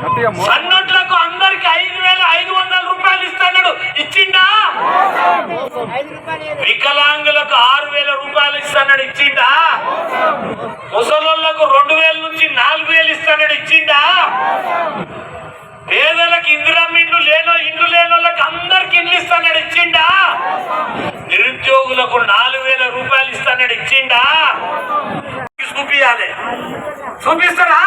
గట్టిగా సన్నట్లకు అందరికి ఐదు వేల ఐదు వందల రూపాయలు ఇస్తాడు ఇచ్చిండా? వికలాంగులకు ఆరు వేల రూపాయలు ఇస్తాడు ఇచ్చిండా? ముసలోళ్ళకు రెండు వేల నుంచి నాలుగు వేలు ఇస్తాడు ఇచ్చిండా? పేదలకు ఇందిరమ్మ ఇండ్లు లేనో ఇండ్లు లేనోళ్ళకి అందరికి ఇండ్లు ఇస్తాడు ఇచ్చిండా? నిరుద్యోగులకు నాలుగు వేల రూపాయలు ఇస్తాడు ఇచ్చిండా? చూపియాలి. చూపిస్తారా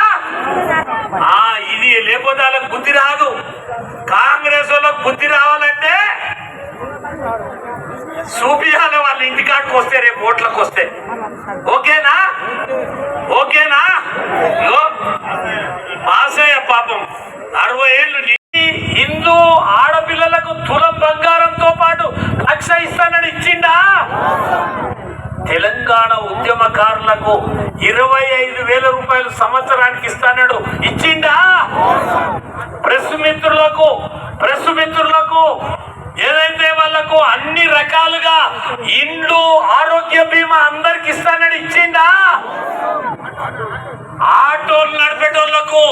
ఆ ఇది లేకపోతే వాళ్ళకి బుద్ధి రాదు. కాంగ్రెస్ వాళ్ళకి బుద్ధి రావాలంటే చూపియాలి వాళ్ళ ఇంటికాడికి వస్తే రేపు ఓట్లకు వస్తే. ఓకేనా? ఓకేనా? పాసయ్య పాపం. అరవై ఏళ్ళు హిందూ ఆడపిల్లలకు తులం బంగారంతో పాటు లక్ష ఇస్తానని ఇచ్చిండా? తెలంగాణ ఉద్యమకారులకు ఇరవై ఐదు వేల రూపాయలు సంవత్సరానికి ఇస్తానడు. ఇచ్చిండా? ప్రెస్ మిత్రులకు ప్రెస్ మిత్రులకు ఏదైతే వాళ్ళకు అన్ని రకాలుగా ఇండ్లు ఆరోగ్య బీమా అందరికి ఇస్తానని ఇచ్చిండా ఆటోలు నడిపేటోళ్ళకు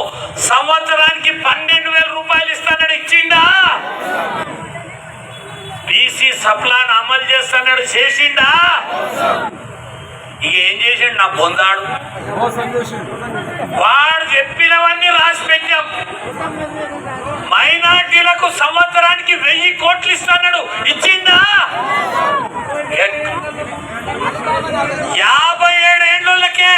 సంవత్సరానికి పన్నెండు వేల రూపాయలు ఇస్తానని ఇచ్చిండా బీసీ సప్లాన్ అమలు చేస్తాడు చేసిండా ఇక ఏం చేసిండు నా పొందాడు వాడు చెప్పినవన్నీ రాసి పెట్టాం. మైనార్టీలకు సంవత్సరానికి వెయ్యి కోట్లు ఇస్తాడు ఇచ్చిందా? యాభై ఏడేళ్ళకే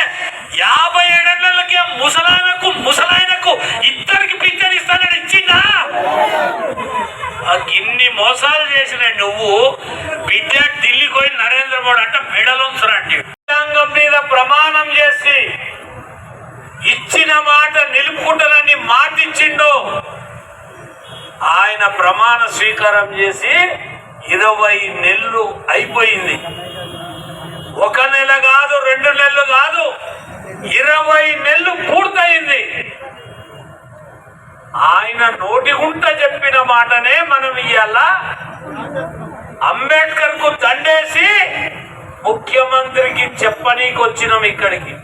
యాభై ఏడేళ్ళకే ముసలాయనకు ముసలాయనకు ఇద్దరికి పింఛన్ ఇస్తానని ఇచ్చిందా? ఇన్ని మోసాలు చేసిన నువ్వు. బిడ్డ ఢిల్లీకి పోయి నరేంద్ర మోడీ అంటే మెడలో రాజ్యాంగం మీద ప్రమాణం చేసి ఇచ్చిన మాట నిలుపుకుంటానని మాట ఇచ్చిండు ఆయన ప్రమాణ స్వీకారం చేసి ఇరవై నెలలు అయిపోయింది. ఒక నెల కాదు రెండు నెలలు కాదు ఇరవై నెలలు పూర్తయింది. ఆయన నోటిగుంట చెప్పిన మాటనే మనం ఇవాళ అంబేద్కర్కు దండేసి ముఖ్యమంత్రికి చెప్పనీకి వచ్చినాం ఇక్కడికి.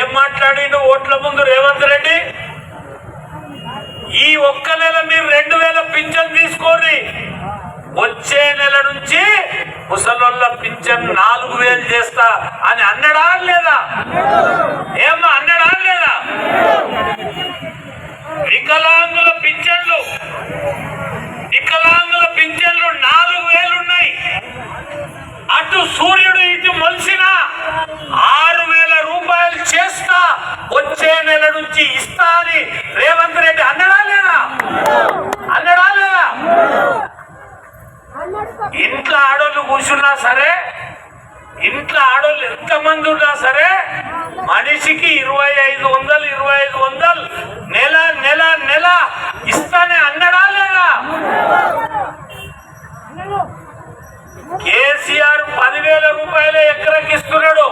ఏం మాట్లాడిండు ఓట్ల ముందు రేవంత్ రెడ్డి? ఈ ఒక్క నెల మీరు రెండు వేల పింఛన్ తీసుకోండి. వచ్చే నెల నుంచి ముసలోళ్ళ పింఛన్ నాలుగు వేలు చేస్తా అని అన్నడా లేదా? ఏమో అన్నడా లేదా? వికలాంగుల పింఛన్లు వికలాంగుల పింఛన్లు నాలుగు వేలు ఉన్నాయి అటు సూర్యుడు ఇటు మొలిసిన ఆరు వేల రూపాయలు చేస్తా వచ్చే నెల నుంచి ఇస్తా అని రేవంత్ రెడ్డి అన్నడా లేదా అన్నడా లేదా ఇంట్లో ఆడోళ్ళు కూర్చున్నా సరే ఇంట్లో ఆడోళ్ళు ఎంతమంది ఉన్నా సరే మనిషికి ఇరవై ఐదు వందలు ఇరవై ఐదు వందలు నెల నెల నెల ఇస్తానే అన్నడా లేదా కేసీఆర్ పదివేల రూపాయలు ఎకరకి ఇస్తున్నాడు.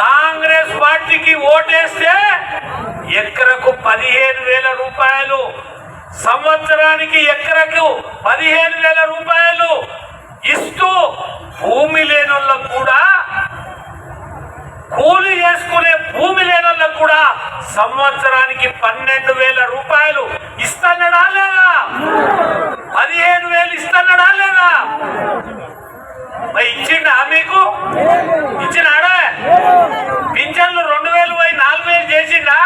కాంగ్రెస్ పార్టీకి ఓటేస్తే ఎకరకు పదిహేను వేల రూపాయలు. సంవత్సరానికి ఎకరకు పదిహేను వేల రూపాయలు ఇస్తూ భూమి లేని కూడా కూలి చేసుకునే భూమి లేని కూడా సంవత్సరానికి పన్నెండు వేల రూపాయలు ఇస్తానడా లేదా? పదిహేను వేలు ఇస్తానడా లేదా? మరి ఇచ్చిండా మీకు? ఇచ్చినాడా? పింఛన్లు రెండు వేలు పోయి నాలుగు వేలు చేసిండా?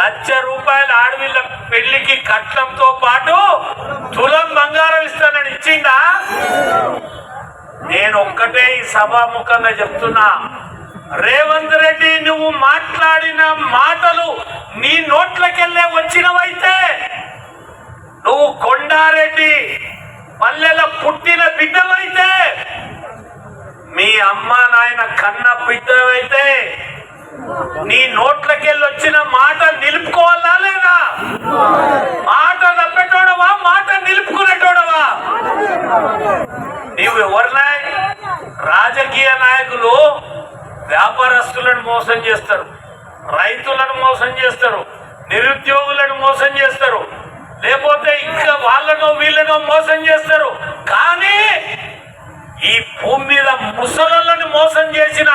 లక్ష రూపాయల ఆడవిళ్ళ పెళ్ళికి కట్నంతో పాటు తులం బంగారం ఇస్తానని ఇచ్చిండా? నేను ఒక్కటే ఈ సభాముఖంగా చెప్తున్నా. రేవంత్ రెడ్డి నువ్వు మాట్లాడిన మాటలు నీ నోట్లకెళ్ళే వచ్చినవైతే నువ్వు కొండారెడ్డి పల్లెల పుట్టిన బిడ్డలైతే మీ అమ్మ నాయన కన్న బిడ్డలైతే నీ నోట్లకెళ్ళి వచ్చిన మాట నిలుపుకోవాలా లేదా? మాట తప్పేటోడవా మాట నిలుపుకునేటోడవా? నీవు ఎవరినాయ రాజకీయ నాయకులు వ్యాపారస్తులను మోసం చేస్తారు. రైతులను మోసం చేస్తారు. నిరుద్యోగులను మోసం చేస్తారు. లేకపోతే ఇంకా వాళ్ళనో వీళ్ళనో మోసం చేస్తారు. కానీ ఈ భూమి మీద ముసలను మోసం చేసిన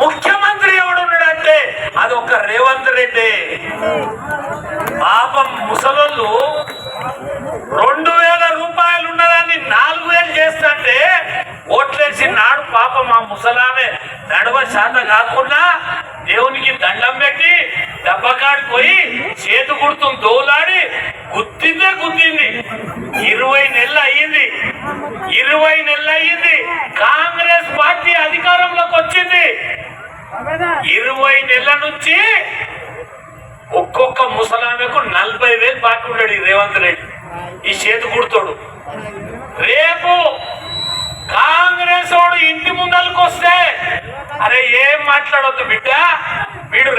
ముఖ్యమంత్రి ఎవడున్నాడంటే అది ఒక రేవంత్ రెడ్డి. పాపం ముసలోళ్ళు రెండు వేల రూపాయలు ఉన్నదాన్ని నాలుగు వేలు చేస్తుంటే ఓట్లేసి నాడు పాపం ఆ ముసలామె నడవ శాత కాకుండా దేవునికి దండం పెట్టి దెబ్బకాడిపోయి చేతు గుర్తు దోలాడి ఇరవై నెలలు అయ్యింది. ఇరవై నెలలు అయ్యింది. కాంగ్రెస్ పార్టీ అధికారంలోకి వచ్చింది. ఇరవై నెలల నుంచి ఒక్కొక్క ముసలామెకు నలభై వేలు బాకీ ఉన్నాడు ఈ రేవంత్ రెడ్డి. ఈ చేతి కుడుతోడు రేపు కాంగ్రెస్ వాడు ఇంటి ముందరకు వస్తే అరే ఏం మాట్లాడొద్దు బిడ్డ?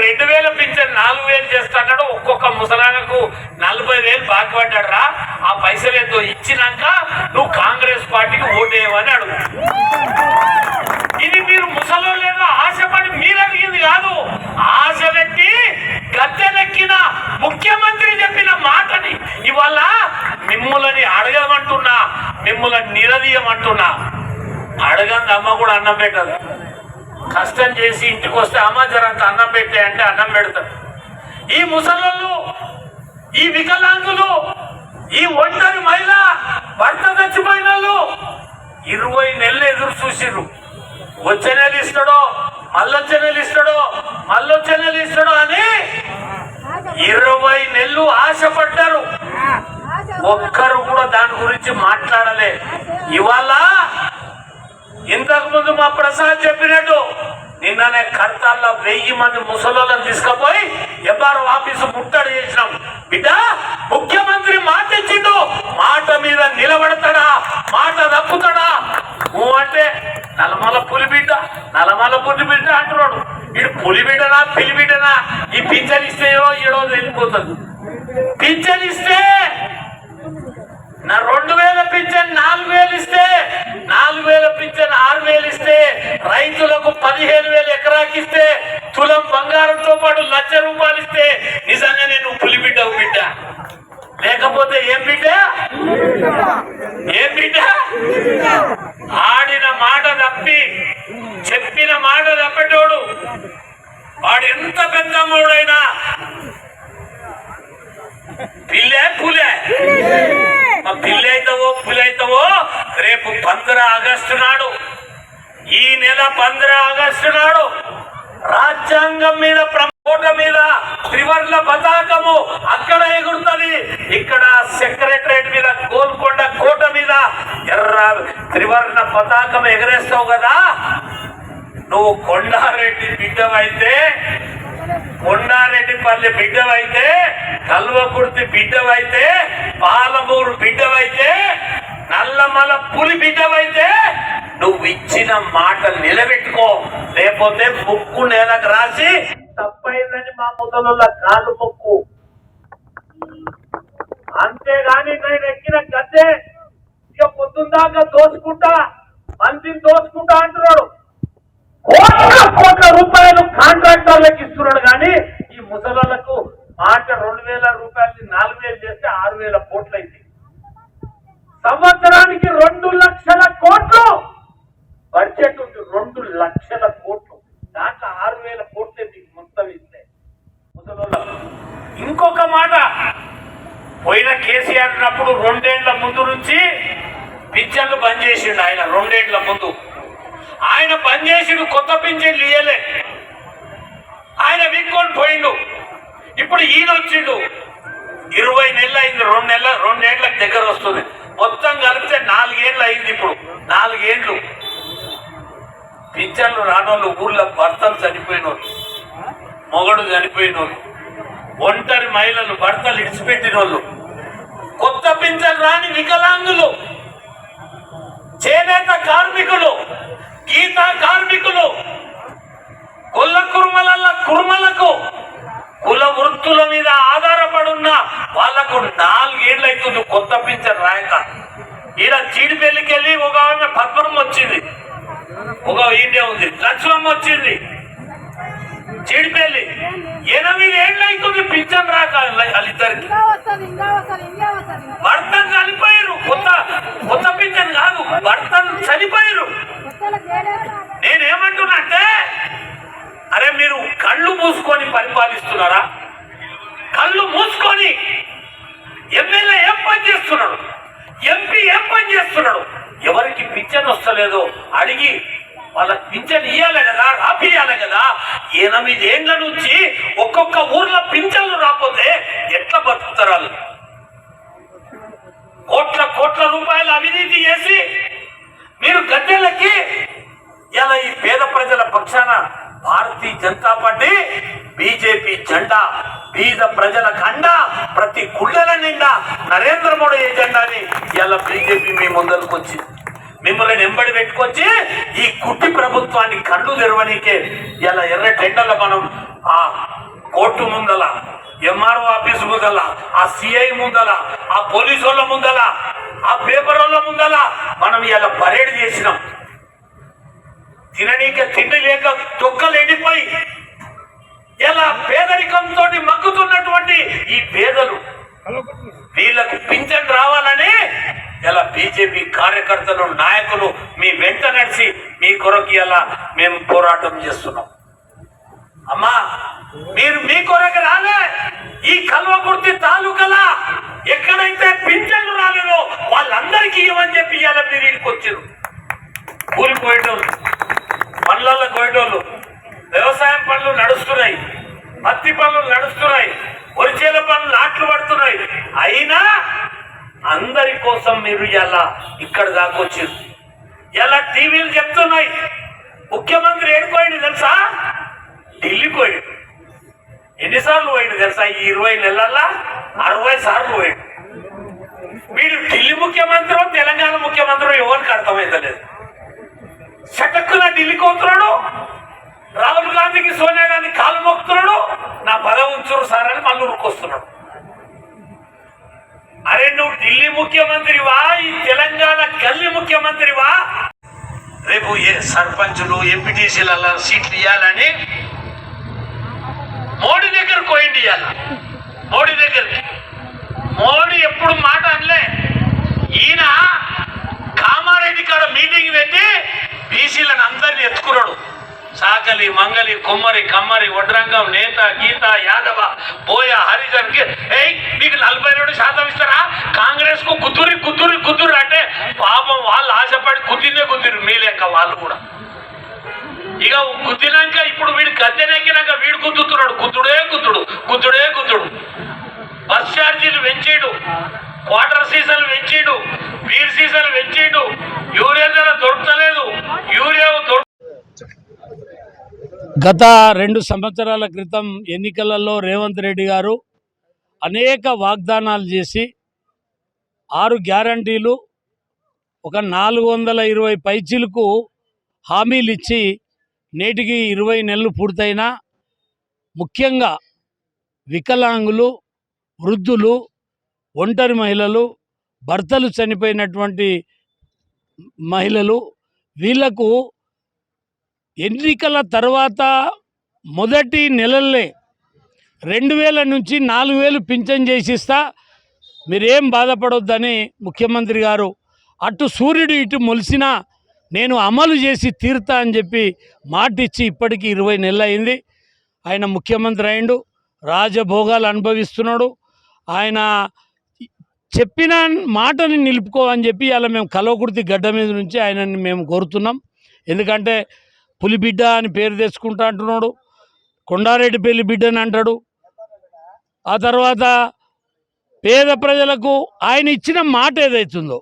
రెండు వేల పింఛన్ నాలుగు వేలు చేస్తాడు ఒక్కొక్క ముసలానకు నలభై వేలు బాకీ పడ్డాడు రా ఆ పైసలు ఎంతో ఇచ్చినాక నువ్వు కాంగ్రెస్ పార్టీకి ఓటేయమని అడుగు. ఇది మీరు ముసలో లేదో ఆశపడి మీరు అడిగింది కాదు. ఆశ పెట్టి గద్దెనెక్కిన ముఖ్యమంత్రి చెప్పిన మాటని ఇవాళ మిమ్ములని అడగమంటున్నా మిమ్ములని నిరదీయమంటున్నా అడగంది అమ్మ కూడా అన్నం పెట్టదు. కష్టం చేసి ఇంటికి వస్తే అమ్మ జరంత అన్నం పెట్టే అంటే అన్నం పెడతారు. ఈ ముసలోళ్ళు ఈ వికలాంగులు ఈ ఒంటరి మహిళ భర్త చచ్చిపోయిన వాళ్ళు ఇరవై నెలలు ఎదురు చూసిర్రు. వచ్చే నెల ఇస్తాడో మళ్ళొచ్చే నెల ఇస్తాడో మళ్ళొచ్చే నెల ఇస్తాడో అని ఇరవై నెలలు ఆశపడ్డారు. ఒక్కరు కూడా దాని గురించి మాట్లాడలే. ఇవాళ ఇంతకు ముందు మా ప్రసాద్ చెప్పినట్టు నిన్ననే కర్తాల్లో వెయ్యి మంది ముసలోళ్ళని తీసుకుపోయి ఎంఆర్ఓ ఆఫీసు ముట్టడి చేసినాం. బిడ్డ ముఖ్యమంత్రి మాట ఇచ్చిండు. మాట మీద నిలబడతాడా? మాట తప్పుతాడా నువ్వు అంటే నలమల పులిబిడ్డ నలమల పులిబిడ్డ అంటున్నాడు. ఇడు పులిబిడ్డనా పిలిబిడ్డనా? ఈ పింఛన్ ఇస్తే ఏడో వెళ్ళిపోతుంది పింఛన్ ఇస్తే నా రెండు వేల పింఛన్ నాలుగు వేలు ఇస్తే నాలుగు వేల పింఛన్ ఆరు వేలు ఇస్తే రైతులకు పదిహేను వేలు ఎకరాకి ఇస్తే తులం బంగారంతో పాటు లక్ష రూపాయలు ఇస్తే నిజంగా నేను పులిబిడ్డవు బిడ్డ. లేకపోతే ఏం బిడ్డ? ఏం బిడ్డ? ఆడిన మాట తప్పి చెప్పిన మాట తప్పటోడు. వాడు ఎంత పెద్దమ్మోడైనా పిల్లే పులే. మా పిల్లి అవుతావో రేపు పంద్ర ఆగస్టు నాడు. ఈ నెల పంద్ర ఆగస్టు నాడు రాజ్యాంగం మీద ప్రమోట మీద త్రివర్ణ పతాకము అక్కడ ఎగురుతుంది. ఇక్కడ సెక్రటరేట్ మీద గోల్కొండ కోట మీద ఎర్ర త్రివర్ణ పతాకం ఎగరేస్తావు కదా. నువ్వు కొండారెడ్డి బిడ్డవైతే కొండారెడ్డిపల్లి బిడ్డవైతే కల్వకుర్తి బిడ్డవైతే పాలమూరు బిడ్డవైతే నల్లమల పులి బిడ్డవైతే నువ్వు ఇచ్చిన మాట నిలబెట్టుకో. లేకపోతే ముక్కు నేలకు రాసి తప్పైందని మా ముదల కాలు ముక్కు. అంతేగాని నేను ఎక్కిన గద్దె ఇక పొద్దుందాకా దోసుకుంటా మంచిని దోసుకుంటా అంటున్నాడు. కోట్ల కోట్ల రూపాయలు కాంట్రాక్టర్లకు ఇస్తున్నాడు కానీ ఈ ముసలాలకు మాట రెండు వేల రూపాయలు నాలుగు వేలు చేస్తే ఆరు వేల కోట్లు అయింది సంవత్సరానికి రెండు లక్షల కోట్లు! బడ్జెట్ ఉంది రెండు లక్షల కోట్లు. దాంట్లో ఆరు వేల కోట్లు మీకు మొత్తం ఇస్తే. ఇంకొక మాట. పోయిన కేసీఆర్ ఉన్నప్పుడు రెండేళ్ళ ముందు నుంచి పింఛన్లు బంద్ చేసిండు ఆయన రెండేళ్ళ ముందు. ఆయన బంద్ చేసిండు కొత్త పింఛన్లు ఇయ్యలే. ఆయన వీక్కొని పోయిండు ఇప్పుడు ఈయన వచ్చిండు ఇరవై నెలలు అయింది రెండు నెలల రెండేళ్ళకు దగ్గర వస్తుంది. మొత్తం కలిపితే నాలుగేళ్ళు అయింది ఇప్పుడు. నాలుగేండ్లు పింఛన్లు రానోళ్ళు ఊర్లో భర్తలు చనిపోయిన వాళ్ళు మొగడు చనిపోయిన వాళ్ళు ఒంటరి మహిళలు భర్తలు ఇడిచిపెట్టిన వాళ్ళు కొత్త పింఛన్ రాని వికలాంగులు చేనేత కార్మికులు గీత కార్మికులు కుల కుర్మల కుర్మలకు కుల వృత్తుల మీద ఆధారపడున్న వాళ్ళకు నాలుగేళ్ళు అవుతుంది కొత్త పింఛన్ రాయక. ఈడ చీడిపెల్లికి వెళ్ళి ఒక ఆమె పద్మం వచ్చింది. ఒక ఈడే ఉంది లక్ష్మమ్మ వచ్చింది. చీడిపెల్లి ఎనిమిది ఏళ్ళు అవుతుంది పింఛన్ రాక వాళ్ళిద్దరికి భర్తను చనిపోయారు కొత్త కొత్త పింఛన్ కాదు భర్తను చనిపోయారు నేనేమంటున్నంటే అరే మీరు కళ్ళు మూసుకొని పరిపాలిస్తున్నారా? కళ్ళు మూసుకొని ఎమ్మెల్యే ఏం పని చేస్తున్నాడు? ఎంపీ ఏం పని చేస్తున్నాడు? ఎవరికి పింఛన్ వస్తలేదో అడిగి వాళ్ళకి పింఛన్ ఇయ్యాలి కదా రాపియాలి కదా. ఎనిమిదేండ్ల నుంచి ఒక్కొక్క ఊర్లో పింఛన్లు రాకపోతే ఎట్లా బతుకుతారు వాళ్ళు? కోట్ల కోట్ల రూపాయల అవినీతి చేసి మీరు గద్దె పక్షాన భారతీయ జనతా పార్టీ బీజేపీ జెండా బీద ప్రజల కండ ప్రతి గుళ్ళల నిండా నరేంద్ర మోడీ ఎజెండాని ఇలా బీజేపీ మీ ముందరకు వచ్చింది. మిమ్మల్ని ఎంబడి పెట్టుకొచ్చి ఈ కుట్టి ప్రభుత్వాన్ని కళ్ళు తెరవనీకే ఇలా ఎర్ర టెండర్ల మనం ఆ కోర్టు ముందల ఎంఆర్ఓ ఆఫీస్ ముందల ఆ సిఐ ముందల ఆ పోలీసు వాళ్ళ ముందల ఆ పేపర్ వాళ్ళ ముందల మనం ఇలా పరేడ్ చేసినాం. తిననీక తిండి లేక తొక్కలు ఎండిపోయి ఇలా పేదరికంతో మగ్గుతున్నటువంటి ఈ పేదలు వీళ్ళకు పింఛన్ రావాలని ఇలా బీజేపీ కార్యకర్తలు నాయకులు మీ వెంట నడిచి మీ కొరకు ఇలా మేము పోరాటం చేస్తున్నాం. అమ్మా మీరు మీ కొరకు రాలే. ఈ కల్వకుర్తి తాలూకలా ఎక్కడైతే పింఛన్లు రాలేదో వాళ్ళందరికీ ఇవ్వని చెప్పి ఇలా మీరు ఇంటికి వచ్చారు ఊరికి పనులలో కోయటోళ్ళు వ్యవసాయం పనులు నడుస్తున్నాయి పత్తి పనులు నడుస్తున్నాయి ఒరిచేల పనులు నాట్లు పడుతున్నాయి. అయినా అందరి కోసం మీరు ఇలా ఇక్కడ దాకొచ్చారు ఇలా టీవీలు చెప్తున్నాయి. ముఖ్యమంత్రి ఏడుకోండి తెలుసా? ఢిల్లీ పోయాడు. ఎన్నిసార్లు పోయిండు తెలుసా? ఈ ఇరవై నెలల్లో అరవై సార్లు పోయాడు. వీడు ఢిల్లీ ముఖ్యమంత్రి తెలంగాణ ముఖ్యమంత్రి ఎవరికి అర్థమైతలేదు. శటక్కున ఢిల్లీకి పోతున్నాడు రాహుల్ గాంధీకి సోనియా గాంధీ కాలు మొక్కుతున్నాడు నా పద ఉంచురు సార్ అని మళ్ళీ ఉరుకొస్తున్నాడు అరే నువ్వు ఢిల్లీ ముఖ్యమంత్రివా? ఈ తెలంగాణ గల్లీ ముఖ్యమంత్రివా? రేపు ఏ సర్పంచులు ఎంపీటీసీల సీట్లు ఇవ్వాలని మోడీ దగ్గర పోయింది ఇవ్వాల మోడీ దగ్గరికి. మోడీ ఎప్పుడు మాట అనలే. ఈయన కామారెడ్డి కాడ మీటింగ్ పెట్టి బీసీలను అందరిని ఎత్తుకున్నాడు. సాకలి మంగలి కుమ్మరి కమ్మరి వడ్రంగం నేత గీత యాదవ బోయ హరిజన్కి ఏయ్ నలభై రెండు శాతం ఇస్తారా? కాంగ్రెస్కు కుదురి కుదురి కుదురు అంటే పాపం వాళ్ళు ఆశపడి కుదిరినే కుదిరు మీ లెక్క వాళ్ళు కూడా. ఇక కుదినాక ఇప్పుడు వీడు గద్దెనెక్కినాక వీడు గుద్దుతున్నాడు కుదురు గత రెండు సంవత్సరాల క్రితం ఎన్నికలలో రేవంత్ రెడ్డి గారు అనేక వాగ్దానాలు చేసి ఆరు గ్యారంటీలు ఒక నాలుగు వందల ఇరవై పైచీలకు హామీలు ఇచ్చి నేటికి ఇరవై నెలలు పూర్తయినా ముఖ్యంగా వికలాంగులు వృద్ధులు ఒంటరి మహిళలు భర్తలు చనిపోయినటువంటి మహిళలు వీళ్ళకు ఎన్నికల తర్వాత మొదటి నెలల్లే రెండు వేల నుంచి నాలుగు వేలు పింఛన్ చేసిస్తా. మీరేం బాధపడొద్దని ముఖ్యమంత్రి గారు అటు సూర్యుడు ఇటు మొలిసినా నేను అమలు చేసి తీరుతా అని చెప్పి మాటిచ్చి ఇప్పటికీ ఇరవై నెలలు అయింది. ఆయన ముఖ్యమంత్రి అయిండు రాజభోగాలు అనుభవిస్తున్నాడు. ఆయన చెప్పిన మాటని నిలుపుకోవని చెప్పి అలా మేము కలవకుర్తి గడ్డ మీద నుంచి ఆయనని మేము కోరుతున్నాం. ఎందుకంటే పులిబిడ్డ అని పేరు తెచ్చుకుంటా అంటున్నాడు. కొండారెడ్డి పెళ్ళి బిడ్డని అంటాడు. ఆ తర్వాత పేద ప్రజలకు ఆయన ఇచ్చిన మాట ఏదైతుందో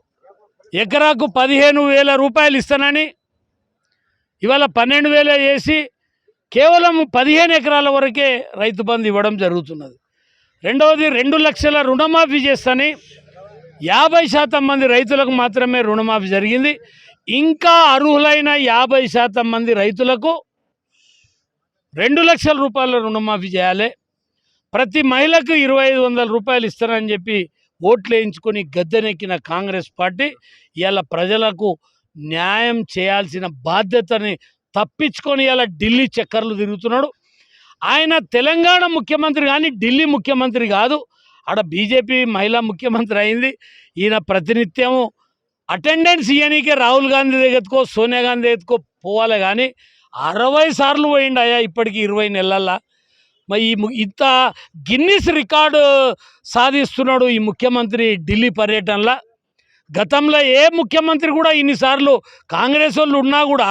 ఎకరాకు పదిహేను వేల రూపాయలు ఇస్తానని ఇవాళ పన్నెండు వేల వేసి కేవలం పదిహేను ఎకరాల వరకే రైతు బంధు ఇవ్వడం జరుగుతున్నది. రెండవది రెండు లక్షల రుణమాఫీ చేస్తాని యాభై శాతం మంది రైతులకు మాత్రమే రుణమాఫీ జరిగింది. ఇంకా అర్హులైన యాభై శాతం మంది రైతులకు రెండు లక్షల రూపాయల రుణమాఫీ చేయాలి. ప్రతి మహిళకు ఇరవై ఐదు వందల రూపాయలు ఇస్తారని చెప్పి ఓట్లు వేయించుకొని గద్దెనెక్కిన కాంగ్రెస్ పార్టీ ఇలా ప్రజలకు న్యాయం చేయాల్సిన బాధ్యతని తప్పించుకొని ఇలా ఢిల్లీ చక్కర్లు తిరుగుతున్నాడు. ఆయన తెలంగాణ ముఖ్యమంత్రి కానీ ఢిల్లీ ముఖ్యమంత్రి కాదు. ఆడ బీజేపీ మహిళా ముఖ్యమంత్రి అయింది. ఈయన ప్రతినిత్యము అటెండెన్స్ ఇవ్వనీకే రాహుల్ గాంధీ దగ్గరకో సోనియా గాంధీ దగ్గరకో పోవాలి కానీ అరవై సార్లు పోయిండు అయ్యా ఇప్పటికి ఇరవై నెలల్లో. మరి ఈ ఇంత గిన్నిస్ రికార్డు సాధిస్తున్నాడు ఈ ముఖ్యమంత్రి ఢిల్లీ పర్యటనలో. గతంలో ఏ ముఖ్యమంత్రి కూడా ఇన్నిసార్లు కాంగ్రెస్ వాళ్ళు ఉన్నా కూడా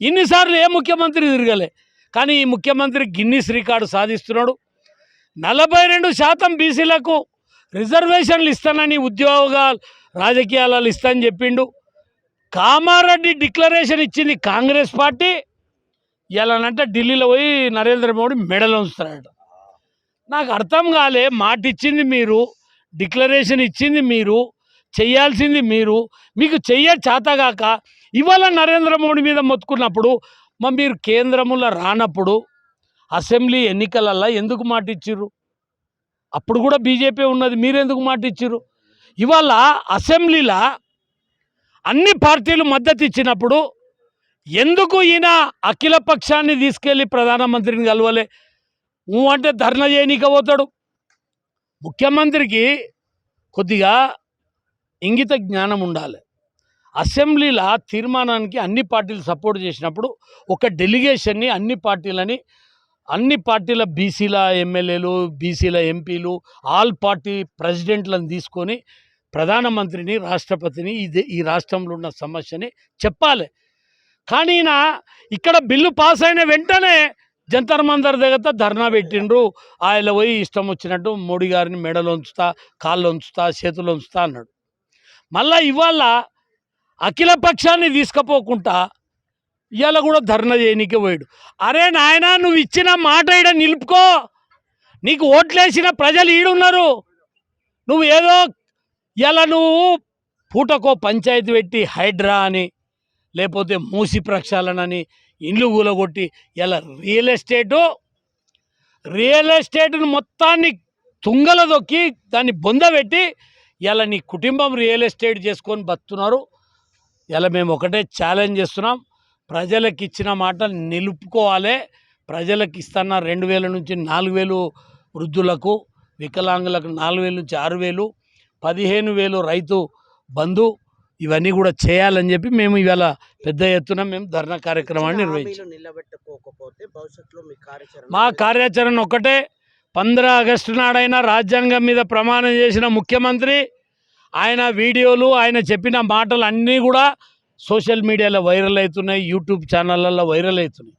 ఇన్నిసార్లు ఏ ముఖ్యమంత్రి తిరగలే. కానీ ఈ ముఖ్యమంత్రి గిన్నిస్ రికార్డు సాధిస్తున్నాడు. నలభై రెండు శాతం బీసీలకు రిజర్వేషన్లు ఇస్తానని ఉద్యోగాలు రాజకీయాలలో ఇస్తానని చెప్పిండు. కామారెడ్డి డిక్లరేషన్ ఇచ్చింది కాంగ్రెస్ పార్టీ. ఇలానంటే ఢిల్లీలో పోయి నరేంద్ర మోడీ మెడలు ఉంచుతారట నాకు అర్థం కాలే మాట ఇచ్చింది మీరు డిక్లరేషన్ ఇచ్చింది మీరు చేయాల్సింది మీరు మీకు చెయ్య చేతగాక ఇవాళ నరేంద్ర మోడీ మీద మొత్తుకున్నప్పుడు మా మీరు కేంద్రములో రానప్పుడు అసెంబ్లీ ఎన్నికలల్లో ఎందుకు మాట ఇచ్చిర్రు? అప్పుడు కూడా బీజేపీ ఉన్నది మీరు ఎందుకు మాట ఇచ్చిర్రు? ఇవాళ అసెంబ్లీలో అన్ని పార్టీలు మద్దతు ఇచ్చినప్పుడు ఎందుకు ఈయన అఖిల పక్షాన్ని తీసుకెళ్ళి ప్రధానమంత్రిని కలవలే? ఊ అంటే ధర్నా చేయనీక పోతాడు ముఖ్యమంత్రికి కొద్దిగా ఇంగిత జ్ఞానం ఉండాలి. అసెంబ్లీలో తీర్మానానికి అన్ని పార్టీలు సపోర్ట్ చేసినప్పుడు ఒక డెలిగేషన్ని అన్ని పార్టీలని అన్ని పార్టీల బీసీల ఎమ్మెల్యేలు బీసీల ఎంపీలు ఆల్ పార్టీ ప్రెసిడెంట్లను తీసుకొని ప్రధానమంత్రిని రాష్ట్రపతిని ఇది ఈ రాష్ట్రంలో ఉన్న సమస్యని చెప్పాలి. కానీ నా ఇక్కడ బిల్లు పాస్ అయిన వెంటనే జంతర్ మందర్ దగ్గర ధర్నా పెట్టిండ్రు. ఆయన పోయి ఇష్టం వచ్చినట్టు మోడీ గారిని మెడలో ఉంచుతా కాళ్ళు ఉంచుతా చేతులు ఉంచుతా అన్నాడు. మళ్ళా ఇవాళ అఖిల పక్షాన్ని తీసుకుపోకుండా ఇవాళ కూడా ధర్నా చేయనీకే పోయాడు. అరే నాయన నువ్వు ఇచ్చిన మాట ఈడ నిలుపుకో. నీకు ఓట్లేసిన ప్రజలు ఈడున్నారు. నువ్వు ఏదో ఇలా నువ్వు పూటకో పంచాయతీ పెట్టి హైడ్రా అని లేకపోతే మూసి ప్రక్షాళన అని ఇండ్లు కూలగొట్టి ఇలా రియల్ ఎస్టేటు? రియల్ ఎస్టేట్ను మొత్తాన్ని తుంగల దొక్కి దాన్ని బొందబెట్టి ఇలా నీ కుటుంబం రియల్ ఎస్టేట్ చేసుకొని బతున్నారు. ఇలా మేము ఒకటే ఛాలెంజ్ చేస్తున్నాం. ప్రజలకు ఇచ్చిన మాట నిలుపుకోవాలి. ప్రజలకు ఇస్తున్న రెండు వేల నుంచి నాలుగు వేలు వృద్ధులకు వికలాంగులకు నాలుగు వేలు నుంచి ఆరు వేలు పదిహేను వేలు రైతు బంధు ఇవన్నీ కూడా చేయాలని చెప్పి మేము ఇవాళ పెద్ద ఎత్తున మేము ధర్నా కార్యక్రమాన్ని నిర్వహించాం. మా కార్యాచరణ ఒక్కటే. పంద్ర ఆగస్టు నాడైన రాజ్యాంగం మీద ప్రమాణం చేసిన ముఖ్యమంత్రి ఆయన వీడియోలు ఆయన చెప్పిన మాటలు అన్నీ కూడా సోషల్ మీడియాలో వైరల్ అవుతున్నాయి యూట్యూబ్ ఛానళ్ళల్లో వైరల్ అవుతున్నాయి.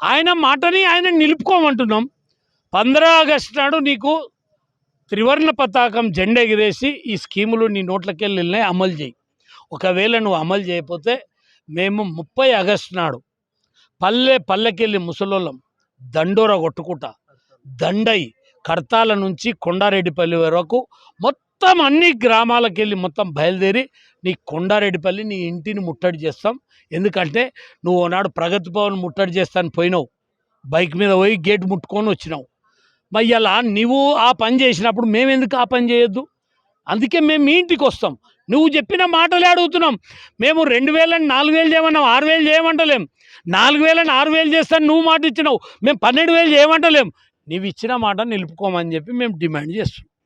ఆయన మాటని ఆయన నిలుపుకోమంటున్నాం. పంద్ర ఆగస్టు నాడు నీకు త్రివర్ణ పతాకం జెండా ఎగిరేసి ఈ స్కీములు నీ నోట్లకెళ్ళి వెళ్ళినాయి అమలు చేయి. ఒకవేళ నువ్వు అమలు చేయకపోతే మేము ముప్పై ఆగస్టు నాడు పల్లె పల్లెకెళ్ళి ముసలోళ్ళం దండోర కొట్టుకుంటా దండై కర్తాల నుంచి కొండారెడ్డిపల్లి వరకు మొత్తం అన్ని గ్రామాలకు వెళ్ళి మొత్తం బయలుదేరి నీ కొండారెడ్డిపల్లి నీ ఇంటిని ముట్టడి చేస్తాం. ఎందుకంటే నువ్వు ఓనాడు ప్రగతి భవన్ ముట్టడి చేస్తాను పోయినావు. బైక్ మీద పోయి గేట్ ముట్టుకొని వచ్చినావు. మరి నువ్వు ఆ పని చేసినప్పుడు మేము ఎందుకు ఆ పని చేయొద్దు? అందుకే మేము మీ ఇంటికి వస్తాం. నువ్వు చెప్పిన మాటలే అడుగుతున్నాం. మేము రెండు వేలని నాలుగు వేలు చేయమన్నాం ఆరు వేలు చేయమంటలేం. నాలుగు వేలని ఆరు వేలు చేస్తాను నువ్వు మాట ఇచ్చినావు. మేము పన్నెండు వేలు చేయమంటలేం. నువ్వు ఇచ్చిన మాట నిలుపుకోమని చెప్పి మేము డిమాండ్ చేస్తున్నాం.